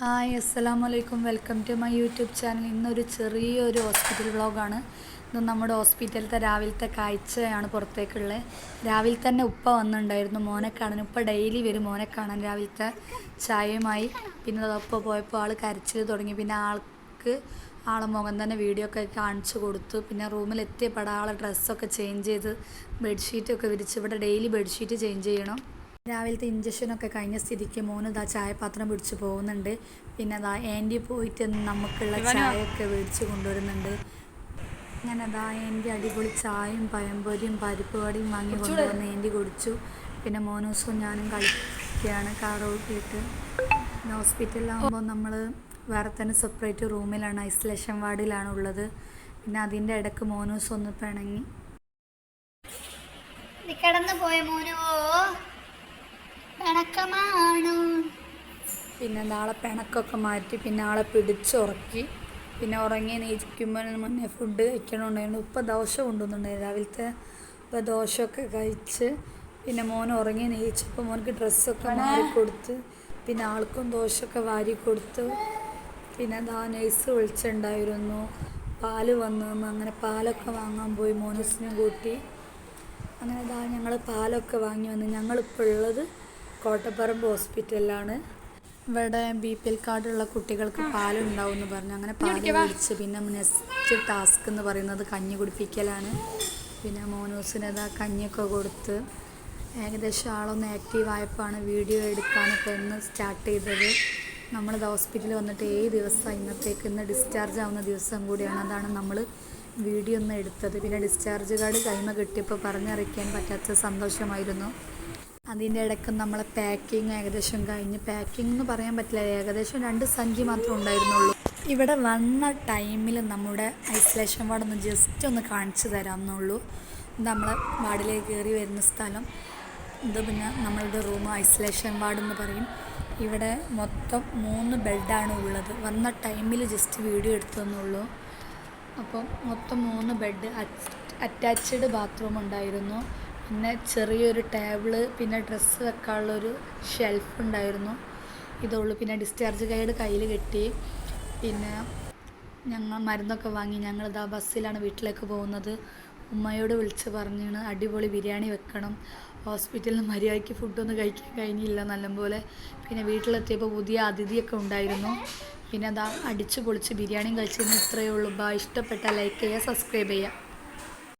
Hi അസ്സാം വലൈക്കും welcome to my YouTube channel. ഇന്നൊരു ചെറിയൊരു ഹോസ്പിറ്റൽ വ്ളോഗാണ്. ഇന്ന് നമ്മുടെ ഹോസ്പിറ്റലിലത്തെ രാവിലത്തെ കാഴ്ചയാണ് പുറത്തേക്കുള്ളത് രാവിലെ തന്നെ ഉപ്പ വന്നിട്ടുണ്ടായിരുന്നു മോനെ കാണാൻ ഉപ്പ ഡെയിലി വരും മോനെ കാണാൻ രാവിലത്തെ ചായയുമായി. പിന്നെ അതൊപ്പം പോയപ്പോൾ ആൾ കരച്ചിൽ തുടങ്ങി. പിന്നെ ആൾക്ക് ആളെ മുഖം തന്നെ വീഡിയോ ഒക്കെ കാണിച്ചു കൊടുത്തു. പിന്നെ റൂമിലെത്തിയപ്പോൾ ആളെ ഡ്രസ്സൊക്കെ ചേഞ്ച് ചെയ്ത് ബെഡ്ഷീറ്റൊക്കെ വിരിച്ച് ഇവിടെ ഡെയിലി ബെഡ്ഷീറ്റ് ചേഞ്ച് ചെയ്യണം. രാവിലത്തെ ഇഞ്ചക്ഷനൊക്കെ കഴിഞ്ഞ സ്ഥിതിക്ക് മോന് ഇതാ ചായപാത്രം പിടിച്ചു പോകുന്നുണ്ട്. പിന്നെ അതാ ആന്റി പോയിട്ട് നമുക്കുള്ള ചായയൊക്കെ മേടിച്ച് കൊണ്ടുവരുന്നുണ്ട്. ഞാൻ അതാ ആന്റി അടിപൊളി ചായയും പഴംപൊരിയും പരിപ്പ് വടയും വാങ്ങി കൊണ്ടുവന്ന് ആന്റി കുടിച്ചു. പിന്നെ മോനൂസും ഞാനും കളിക്കുകയാണ്. കാർ ഓട്ടിയിട്ട് പിന്നെ ഹോസ്പിറ്റലിലാകുമ്പോൾ നമ്മൾ വേറെ തന്നെ സെപ്പറേറ്റ് റൂമിലാണ് ഐസൊലേഷൻ വാർഡിലാണ് ഉള്ളത്. പിന്നെ അതിന്റെ ഇടയ്ക്ക് മോനൂസ് ഒന്ന് പിണങ്ങി. കിടന്നു പോയ മോനോ? പിണക്കമാണോ? പിന്നെ നാളെ പിണക്കൊക്കെ മാറ്റി പിന്നെ ആളെ പിടിച്ചുറക്കി. പിന്നെ ഉറങ്ങി നീക്കുമ്പോൾ മുന്നേ ഫുഡ് കഴിക്കണമുണ്ടായിരുന്നു ഇപ്പം ദോശ കൊണ്ടുവന്നിട്ടുണ്ടായിരുന്നു. രാവിലത്തെ ഇപ്പം ദോശയൊക്കെ കഴിച്ച് പിന്നെ മോൻ ഉറങ്ങി നീച്ചപ്പോൾ മോനക്ക് ഡ്രസ്സൊക്കെ മാറി കൊടുത്ത് പിന്നെ ആൾക്കും ദോശയൊക്കെ വാരി കൊടുത്ത് പിന്നെ ദാ നേഴ്സ് വിളിച്ചിട്ടുണ്ടായിരുന്നു. പാൽ വന്നു അങ്ങനെ പാലൊക്കെ വാങ്ങാൻ പോയി മോനസിനും കൂട്ടി. അങ്ങനെ ഇതാ ഞങ്ങൾ പാലൊക്കെ വാങ്ങി വന്ന്. ഞങ്ങളിപ്പോൾ ഉള്ളത് കോട്ടപ്പറമ്പ് ഹോസ്പിറ്റലിലാണ്. ഇവിടെ ബി പി എൽ കാർഡുള്ള കുട്ടികൾക്ക് പാലുണ്ടാവും എന്ന് പറഞ്ഞു. അങ്ങനെ പാൽ കുടിച്ച് പിന്നെ നെക്സ്റ്റ് ടാസ്ക് എന്ന് പറയുന്നത് കഞ്ഞി കുടിപ്പിക്കലാണ്. പിന്നെ മോനൂസിന് ഇതാ കഞ്ഞിയൊക്കെ കൊടുത്ത് ഏകദേശം ആളൊന്ന് ആക്റ്റീവ് ആയപ്പോഴാണ് വീഡിയോ എടുക്കാനൊക്കെ ഒന്ന് സ്റ്റാർട്ട് ചെയ്തത്. നമ്മളിത് ഹോസ്പിറ്റലിൽ വന്നിട്ട് ഏഴ് ദിവസം ഇന്നത്തേക്ക് ഇന്ന് ഡിസ്ചാർജ് ആവുന്ന ദിവസം കൂടിയാണ് അതാണ് നമ്മൾ വീഡിയോ ഒന്ന് എടുത്തത്. പിന്നെ ഡിസ്ചാർജ് കാർഡ് കൈമ കിട്ടിയപ്പോൾ പറഞ്ഞറിയിക്കാൻ പറ്റാത്ത സന്തോഷമായിരുന്നു. അതിന്റെ ഇടയ്ക്ക് നമ്മളെ പാക്കിങ് ഏകദേശം കഴിഞ്ഞ്. പാക്കിംഗ് എന്ന് പറയാൻ പറ്റില്ല ഏകദേശം രണ്ട് സഞ്ചി മാത്രമേ ഉണ്ടായിരുന്നുള്ളൂ. ഇവിടെ വന്ന ടൈമിൽ നമ്മുടെ ഐസൊലേഷൻ വാർഡ് ഒന്ന് ജസ്റ്റ് ഒന്ന് കാണിച്ചു തരാമെന്നുള്ളൂ. നമ്മളെ വാർഡിലേക്ക് കയറി വരുന്ന സ്ഥലം. ഇത് പിന്നെ നമ്മളുടെ റൂം ഐസൊലേഷൻ വാർഡ് എന്ന് പറയും. ഇവിടെ മൊത്തം മൂന്ന് ബെഡാണ് ഉള്ളത്. വന്ന ടൈമിൽ ജസ്റ്റ് വീഡിയോ എടുത്തെന്നുള്ളൂ അപ്പം മൊത്തം മൂന്ന് ബെഡ് അറ്റാച്ച്ഡ് ബാത്റൂം ഉണ്ടായിരുന്നു. പിന്നെ ചെറിയൊരു ടേബിൾ പിന്നെ ഡ്രസ്സ് വെക്കാനുള്ളൊരു ഷെൽഫ് ഉണ്ടായിരുന്നു. ഇതുള്ളൂ പിന്നെ ഡിസ്ചാർജ് ഗൈഡ് കയ്യിൽ കെട്ടി. പിന്നെ ഞങ്ങൾ മരുന്നൊക്കെ വാങ്ങി. ഞങ്ങളിതാ ബസ്സിലാണ് വീട്ടിലേക്ക് പോകുന്നത്. ഉമ്മയോട് വിളിച്ച് പറഞ്ഞാണ് അടിപൊളി ബിരിയാണി വെക്കണം. ഹോസ്പിറ്റലിൽ മര്യാദയ്ക്ക് ഫുഡൊന്നും കഴിക്കാൻ കഴിഞ്ഞില്ല. നല്ലപോലെ പിന്നെ വീട്ടിലെത്തിയപ്പോൾ പുതിയ അതിഥിയൊക്കെ ഉണ്ടായിരുന്നു. പിന്നെ അതാ അടിച്ചു പൊളിച്ച് ബിരിയാണിയും കഴിച്ചിരുന്നു ഇത്രയേ ഉള്ളൂ ബാ ഇഷ്ടപ്പെട്ട ലൈക്ക് ചെയ്യുക സബ്സ്ക്രൈബ് ചെയ്യുക